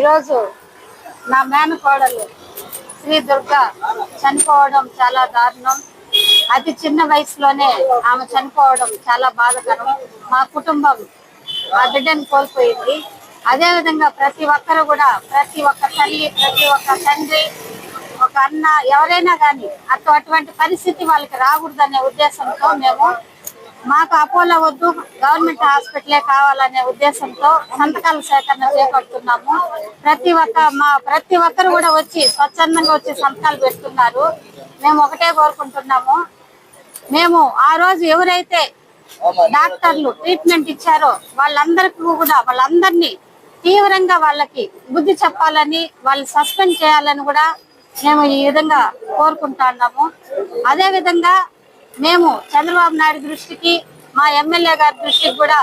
ఈరోజు నా మేనకోడలు శ్రీ దుర్గా చనిపోవడం చాలా దారుణం. అతి చిన్న వయసులోనే ఆమె చనిపోవడం చాలా బాధకరం. మా కుటుంబం ఆ బిడ్డను కోల్పోయింది. అదే విధంగా ప్రతి ఒక్కరు కూడా ప్రతి ఒక్క తల్లి ప్రతి ఒక్క తండ్రి ఒక అన్న ఎవరైనా కానీ అటు అటువంటి పరిస్థితి వాళ్ళకి రాకూడదనే ఉద్దేశంతో మేము మాకు అపోలో వద్దు గవర్నమెంట్ హాస్పిటలే కావాలనే ఉద్దేశంతో సంతకాల సేకరణ చేపడుతున్నాము. ప్రతి ఒక్క మా ప్రతి ఒక్కరు కూడా వచ్చి స్వచ్ఛందంగా వచ్చి సంతకాలు పెడుతున్నారు. మేము ఒకటే కోరుకుంటున్నాము. మేము ఆ రోజు ఎవరైతే డాక్టర్లు ట్రీట్మెంట్ ఇచ్చారో వాళ్ళందరికీ కూడా వాళ్ళందరినీ తీవ్రంగా వాళ్ళకి బుద్ధి చెప్పాలని వాళ్ళు సస్పెండ్ చేయాలని కూడా మేము ఈ విధంగా కోరుకుంటున్నాము అదే విధంగా మేము చంద్రబాబు నాయుడు దృష్టికి మా ఎమ్మెల్యే గారి దృష్టికి కూడా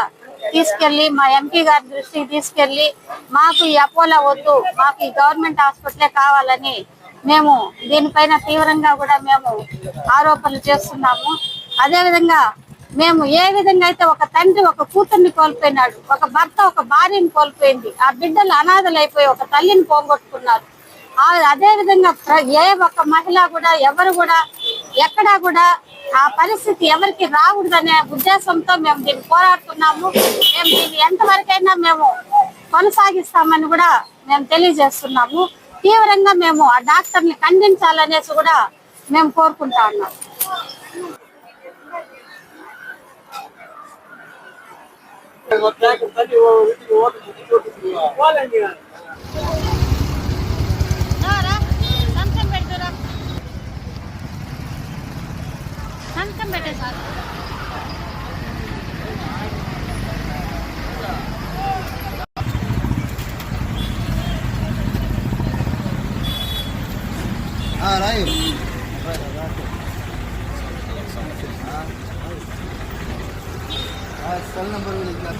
తీసుకెళ్ళి మా ఎంపీ గారి దృష్టికి తీసుకెళ్ళి మాకు ఈ అపోలో వద్దు మాకు ఈ గవర్నమెంట్ హాస్పిటలే కావాలని మేము దీనిపైన తీవ్రంగా కూడా మేము ఆరోపణలు చేస్తున్నాము. అదేవిధంగా మేము ఏ విధంగా అయితే ఒక తండ్రి ఒక కూతుర్ని కోల్పోయినాడు ఒక భర్త ఒక భార్యని కోల్పోయింది ఆ బిడ్డలు అనాథలైపోయి ఒక తల్లిని పోగొట్టుకున్నారు అదేవిధంగా అదే విధంగా ప్ర- ఏ ఒక్క మహిళ కూడా ఎవరు కూడా ఎక్కడా కూడా ఆ పరిస్థితి ఎవరికి రాకూడదనే ఉద్దేశంతో మేము దీన్ని పోరాడుతున్నాము. మేము దీన్ని ఎంతవరకైనా మేము కొనసాగిస్తామని కూడా మేము తెలియజేస్తున్నాము. తీవ్రంగా మేము ఆ డాక్టర్ని ఖండించాలనేసి కూడా మేము కోరుకుంటా ఉన్నాం. संग कब बैठे हाँ राय सेल नंबर भी लिखना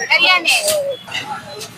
हरियाणा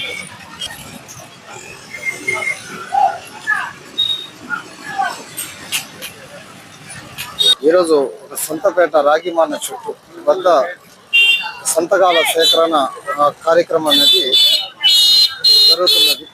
ఈరోజు ఒక సంతపేట రాగిమాన చుట్టూ వద్ద సంతకాల సేకరణ కార్యక్రమం అనేది జరుగుతున్నది.